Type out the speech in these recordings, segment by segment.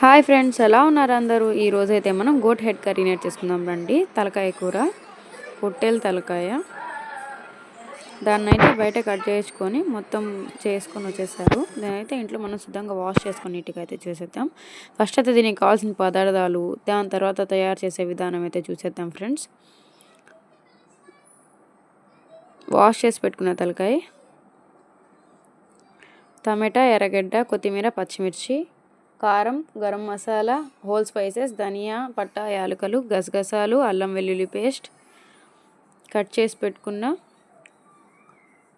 Hi friends ఎలా ఉన్నారు అందరూ? ఈరోజు అయితే మనం గోట్ హెడ్ కర్రీ నేర్చేసుకుందాం రండి. తలకాయ కూర పొట్టేలు తలకాయ. దాన్ని అయితే బయట కట్ చేసుకొని మొత్తం చేసుకొని వచ్చేసారు. దానైతే ఇంట్లో మనం సిద్ధంగా వాష్ చేసుకొని నీట్గా అయితే చూసేద్దాం. ఫస్ట్ అయితే దీనికి కావాల్సిన పదార్థాలు దాని తర్వాత తయారు చేసే విధానం అయితే చూసేద్దాం ఫ్రెండ్స్. వాష్ చేసి పెట్టుకున్న తలకాయ. టమాటా ఎర్రగడ్డ కొత్తిమీర పచ్చిమిర్చి కారం గరం మసాలా హోల్ స్పైసెస్ ధనియా పట్టా యాలకలు గసగసాలు అల్లం వెల్లుల్లి పేస్ట్ కట్ చేసి పెట్టుకున్న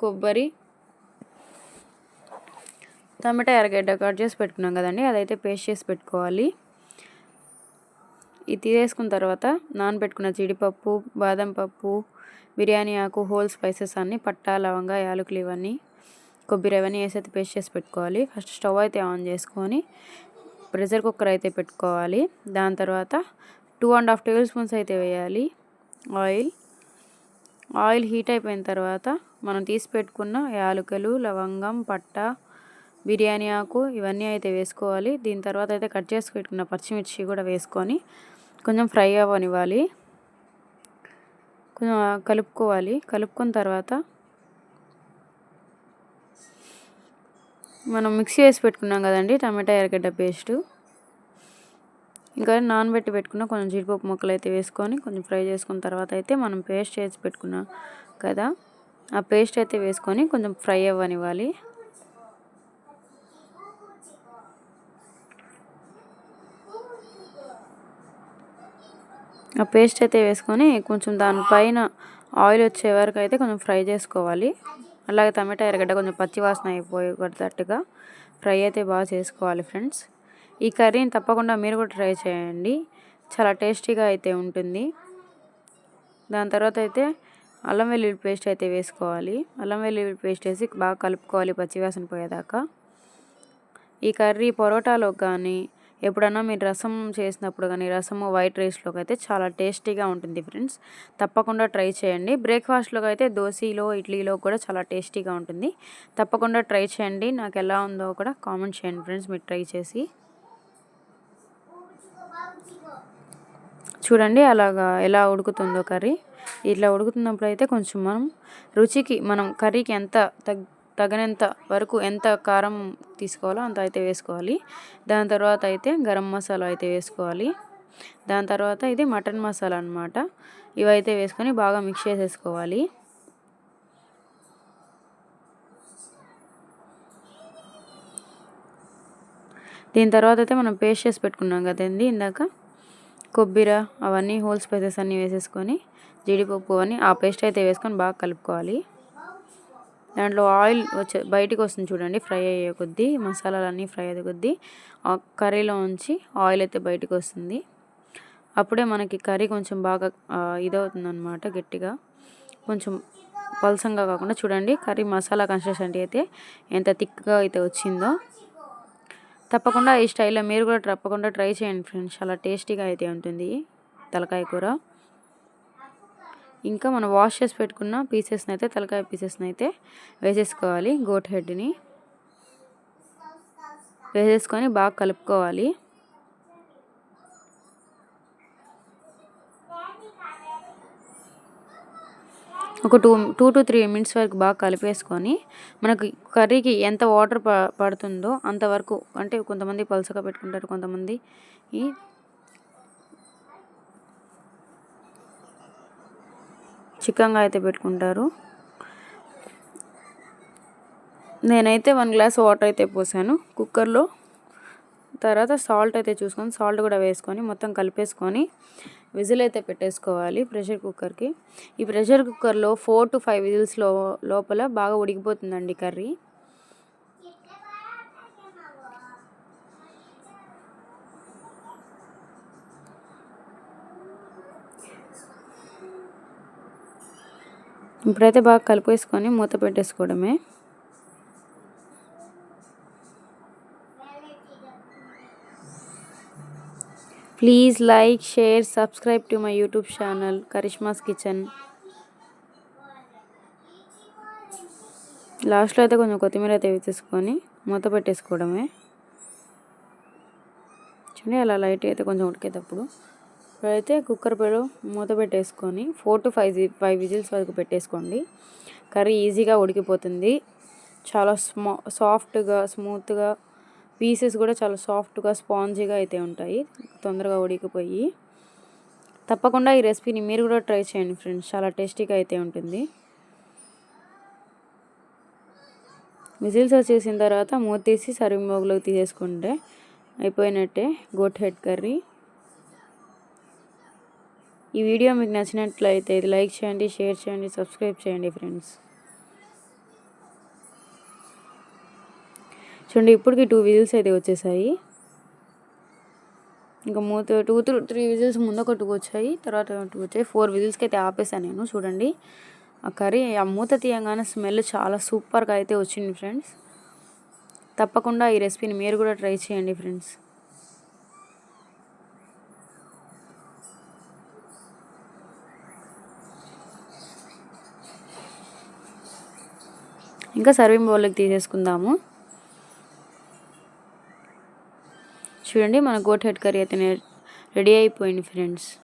కొబ్బరి టమాటా ఎర్రగడ్డ కట్ చేసి పెట్టుకున్నాం కదండి అదైతే పేస్ట్ చేసి పెట్టుకోవాలి. ఇది తీసేసుకున్న తర్వాత నానబెట్టుకున్న జీడిపప్పు బాదం పప్పు బిర్యానీ ఆకు హోల్ స్పైసెస్ అన్నీ పట్టా లవంగా యాలకులు ఇవన్నీ కొబ్బరి అవన్నీ వేసి అయితే పేస్ట్ చేసి పెట్టుకోవాలి. ఫస్ట్ స్టవ్ అయితే ఆన్ చేసుకొని ప్రెషర్ కుక్కర్ అయితే పెట్టుకోవాలి. దాని తర్వాత two and half table spoons అయితే వేయాలి. ఆయిల్. ఆయిల్ హీట్ అయిపోయిన తర్వాత మనం తీసి పెట్టుకున్న యాలకులు లవంగం పట్ట బిర్యానీ ఆకు ఇవన్నీ అయితే వేసుకోవాలి. దీని తర్వాత అయితే కట్ చేసి పెట్టుకున్న పచ్చిమిర్చి కూడా వేసుకొని కొంచెం ఫ్రై అవ్వనివ్వాలి. కొంచెం కలుపుకోవాలి. కలుపుకున్న తర్వాత మనం మిక్సీ వేసి పెట్టుకున్నాం కదండి టమాటా ఎర్రగడ్డ పేస్టు ఇంకా నానబెట్టి పెట్టుకున్న కొంచెం జీడిపప్పు ముక్కలు అయితే వేసుకొని కొంచెం ఫ్రై చేసుకున్న తర్వాత అయితే మనం పేస్ట్ చేసి పెట్టుకున్నాం కదా. ఆ పేస్ట్ అయితే వేసుకొని కొంచెం ఫ్రై అవ్వనివ్వాలి. ఆ పేస్ట్ అయితే వేసుకొని కొంచెం దానిపైన ఆయిల్ వచ్చే వరకు అయితే కొంచెం ఫ్రై చేసుకోవాలి. అలాగే టమాటా ఎర్రగడ్డ కొంచెం పచ్చి వాసన అయిపోయేటట్టుగా ఫ్రై అయితే బాగా చేసుకోవాలి ఫ్రెండ్స్. ఈ కర్రీని తప్పకుండా మీరు కూడా ట్రై చేయండి. చాలా టేస్టీగా అయితే ఉంటుంది. దాని తర్వాత అయితే అల్లం వెల్లుల్లి పేస్ట్ అయితే వేసుకోవాలి. అల్లం వెల్లుల్లి పేస్ట్ వేసి బాగా కలుపుకోవాలి పచ్చివాసన పోయేదాకా. ఈ కర్రీ పొరోటాలో కానీ ఎప్పుడన్నా మీరు రసం చేసినప్పుడు కానీ రసము వైట్ రైస్లోకి అయితే చాలా టేస్టీగా ఉంటుంది ఫ్రెండ్స్. తప్పకుండా ట్రై చేయండి. బ్రేక్ఫాస్ట్లోకి అయితే దోశలో ఇడ్లీలో కూడా చాలా టేస్టీగా ఉంటుంది. తప్పకుండా ట్రై చేయండి. నాకు ఎలా ఉందో కూడా కామెంట్ చేయండి ఫ్రెండ్స్ మీరు ట్రై చేసి. చూడండి అలాగా ఎలా ఉడుకుతుందో కర్రీ. ఇట్లా ఉడుకుతున్నప్పుడు అయితే కొంచెం మనం రుచికి మనం కర్రీకి ఎంత తగ్గి తగినంత వరకు ఎంత కారం తీసుకోవాలో అంత అయితే వేసుకోవాలి. దాని తర్వాత అయితే గరం మసాలా అయితే వేసుకోవాలి. దాని తర్వాత ఇది మటన్ మసాలా అనమాట ఇవైతే వేసుకొని బాగా మిక్స్ చేసేసుకోవాలి. దీని తర్వాత అయితే మనం పేస్ట్ చేసి పెట్టుకున్నాం కదండి ఇందాక. కొబ్బరి అవన్నీ హోల్ స్పైసెస్ అన్నీ వేసేసుకొని జీడిపప్పు అని ఆ పేస్ట్ అయితే వేసుకొని బాగా కలుపుకోవాలి. దాంట్లో ఆయిల్ వచ్చే బయటికి వస్తుంది చూడండి ఫ్రై అయ్యే కొద్దీ మసాలాలన్నీ ఫ్రై అయ్యే కొద్దీ ఆ కర్రీలో ఉంచి ఆయిల్ అయితే బయటకు వస్తుంది. అప్పుడే మనకి కర్రీ కొంచెం బాగా ఇదవుతుంది అనమాట గట్టిగా. కొంచెం పలసంగా కాకుండా చూడండి కర్రీ మసాలా కన్సిస్టెంట్ అయితే ఎంత థిక్గా అయితే వచ్చిందో. తప్పకుండా ఈ స్టైల్లో మీరు కూడా తప్పకుండా ట్రై చేయండి ఫ్రెండ్స్ చాలా టేస్టీగా అయితే ఉంటుంది తలకాయ కూర. ఇంకా మనం వాష్ చేసి పెట్టుకున్న పీసెస్ని అయితే తలకాయ పీసెస్ని అయితే వేసేసుకోవాలి గోట్ హెడ్ని వేసేసుకొని బాగా కలుపుకోవాలి. ఒక two two to three minutes వరకు బాగా కలిపేసుకొని మనకు కర్రీకి ఎంత వాటర్ ప పడుతుందో అంతవరకు అంటే కొంతమంది పలుసగా పెట్టుకుంటారు కొంతమంది ఈ చికెన్గా అయితే పెట్టుకుంటారు. నేనైతే వన్ గ్లాస్ వాటర్ అయితే పోసాను. కుక్కర్లో తర్వాత సాల్ట్ అయితే చూసుకొని సాల్ట్ కూడా వేసుకొని మొత్తం కలిపేసుకొని విజిల్ అయితే పెట్టేసుకోవాలి ప్రెషర్ కుక్కర్కి. ఈ ప్రెషర్ కుక్కర్లో ఫోర్ టు ఫైవ్ విజిల్స్లో లోపల బాగా ఉడికిపోతుందండి కర్రీ. ఇప్పుడైతే బాగా కలిపేసుకొని మూత పెట్టేసుకోవడమే. Please like share subscribe to my YouTube channel Karishma's kitchen. లాస్ట్లో అయితే కొంచెం కొత్తిమీర అయితే వేసేసుకొని మూత పెట్టేసుకోవడమే. చూడండి అలా లైట్ అయితే కొంచెం ఉడికేటప్పుడు. ఇప్పుడైతే కుక్కర్ పేలో మూత పెట్టేసుకొని four to five five whistles వరకు పెట్టేసుకోండి. కర్రీ ఈజీగా ఉడికిపోతుంది. చాలా స్మా సాఫ్ట్గా స్మూత్గా పీసెస్ కూడా చాలా సాఫ్ట్గా స్పాంజీగా అయితే ఉంటాయి. తొందరగా ఉడికిపోయి. తప్పకుండా ఈ రెసిపీని మీరు కూడా ట్రై చేయండి ఫ్రెండ్స్ చాలా టేస్టీగా అయితే ఉంటుంది. విజిల్స్ వచ్చేసిన తర్వాత మూత తీసి సర్వింగ్ బౌల్లోకి తీసేసుకుంటే అయిపోయినట్టే గోట్ హెడ్ కర్రీ ఈ వీడియో మీకు నచ్చినట్లయితే లైక్ చేయండి షేర్ చేయండి సబ్స్క్రైబ్ చేయండి ఫ్రెండ్స్. చూడండి ఇప్పటికి టూ విజిల్స్ అయితే వచ్చేసాయి. ఇంకా మూత టూ త్రీ త్రీ విజిల్స్ ముందు ఒక టూ వచ్చాయి తర్వాత టూ వచ్చాయి. ఫోర్ విజిల్స్కి అయితే ఆపేసాను నేను చూడండి. ఆ కర్రీ ఆ మూత తీయంగానే స్మెల్ చాలా సూపర్గా అయితే వచ్చింది ఫ్రెండ్స్. తప్పకుండా ఈ రెసిపీని మీరు కూడా ట్రై చేయండి ఫ్రెండ్స్. ఇంకా సర్వింగ్ బౌల్లోకి తీసేసుకుందాము. చూడండి మన గోట్ హెడ్ కర్రీ అయితే రెడీ అయిపోయింది ఫ్రెండ్స్